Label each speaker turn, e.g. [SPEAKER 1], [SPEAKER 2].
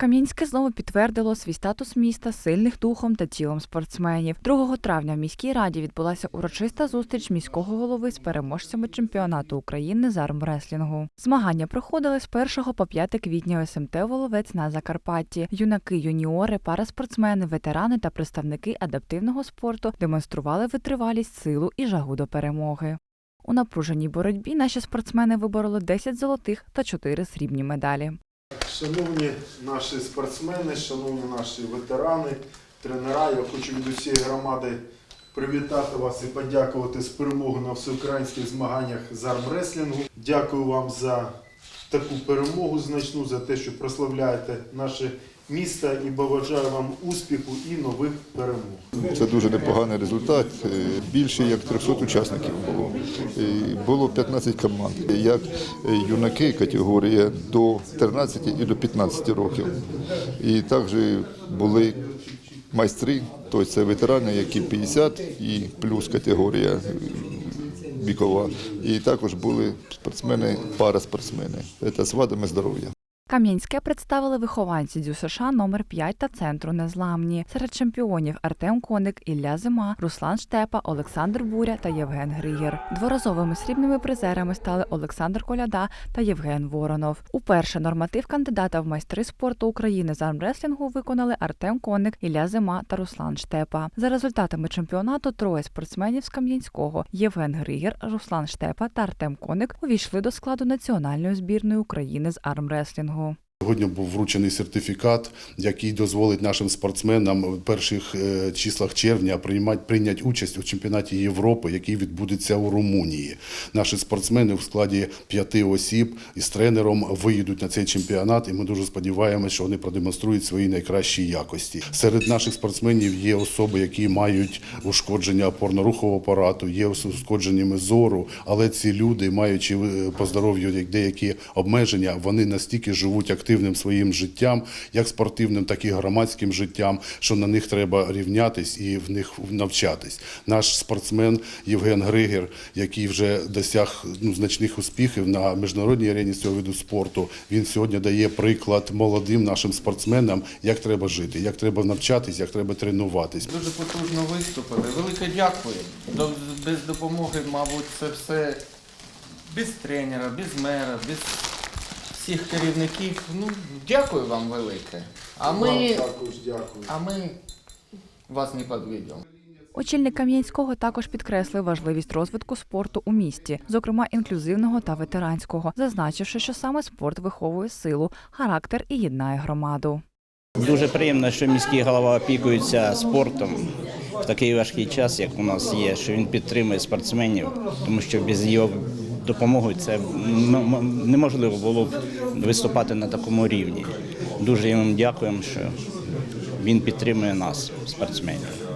[SPEAKER 1] Кам'янське знову підтвердило свій статус міста сильних духом та тілом спортсменів. 2 травня в міській раді відбулася урочиста зустріч міського голови з переможцями чемпіонату України з армреслінгу. Змагання проходили з 1 по 5 квітня у СМТ Воловець на Закарпатті. Юнаки, юніори, параспортсмени, ветерани та представники адаптивного спорту демонстрували витривалість, силу і жагу до перемоги. У напруженій боротьбі наші спортсмени вибороли 10 золотих та 4 срібні медалі.
[SPEAKER 2] Шановні наші спортсмени, шановні наші ветерани, тренера, я хочу від усієї громади привітати вас і подякувати з перемогою на всеукраїнських змаганнях з армреслінгу. Дякую вам за таку перемогу значну, за те, що прославляєте наше місто і бажаю вам успіху і нових перемог.
[SPEAKER 3] Це дуже непоганий результат. Більше як 300 учасників було. Було 15 команд. Як юнаки категорія до 13 і до 15 років. І також були майстри, тобто це ветерани, які 50 і плюс категорія вікова. І також були спортсмени, параспортсмени. Це з вадами здоров'я.
[SPEAKER 1] Кам'янське представили вихованці ДЮСШ США номер 5 та центру Незламні. Серед чемпіонів Артем Коник, Ілля Зима, Руслан Штепа, Олександр Буря та Євген Григір. Дворазовими срібними призерами стали Олександр Коляда та Євген Воронов. Уперше норматив кандидата в майстри спорту України з армреслінгу виконали Артем Коник, Ілля Зима та Руслан Штепа. За результатами чемпіонату троє спортсменів з Кам'янського Євген Григір, Руслан Штепа та Артем Коник увійшли до складу національної збірної України з армреслінгу. нього.
[SPEAKER 4] Сьогодні був вручений сертифікат, який дозволить нашим спортсменам в перших е, числах червня приймати прийняти участь у чемпіонаті Європи, який відбудеться у Румунії. Наші спортсмени в складі п'яти осіб із тренером виїдуть на цей чемпіонат, і ми дуже сподіваємося, що вони продемонструють свої найкращі якості. Серед наших спортсменів є особи, які мають ушкодження опорно-рухового апарату, є ушкодженнями зору, але ці люди, маючи е, по здоров'ю деякі обмеження, вони настільки живуть активним своїм життям, як спортивним, так і громадським життям, що на них треба рівнятись і в них навчатись. Наш спортсмен Євген Григер, який вже досяг ну, значних успіхів на міжнародній арені цього виду спорту, він сьогодні дає приклад молодим нашим спортсменам, як треба жити, як треба навчатись, як треба тренуватись.
[SPEAKER 5] Дуже потужно виступили. Велике дякую. Без допомоги, мабуть, це все без тренера, без мера, без всіх керівників. Ну, дякую вам велике. А ми,
[SPEAKER 2] також дякую.
[SPEAKER 5] а ми вас не підведемо.
[SPEAKER 1] Очільник Кам'янського також підкреслив важливість розвитку спорту у місті, зокрема інклюзивного та ветеранського, зазначивши, що саме спорт виховує силу, характер і єднає громаду.
[SPEAKER 6] Дуже приємно, що міський голова опікується спортом в такий важкий час, як у нас є, що він підтримує спортсменів, тому що без його допомоги це неможливо було б виступати на такому рівні. Дуже йому дякуємо, що він підтримує нас, спортсменів.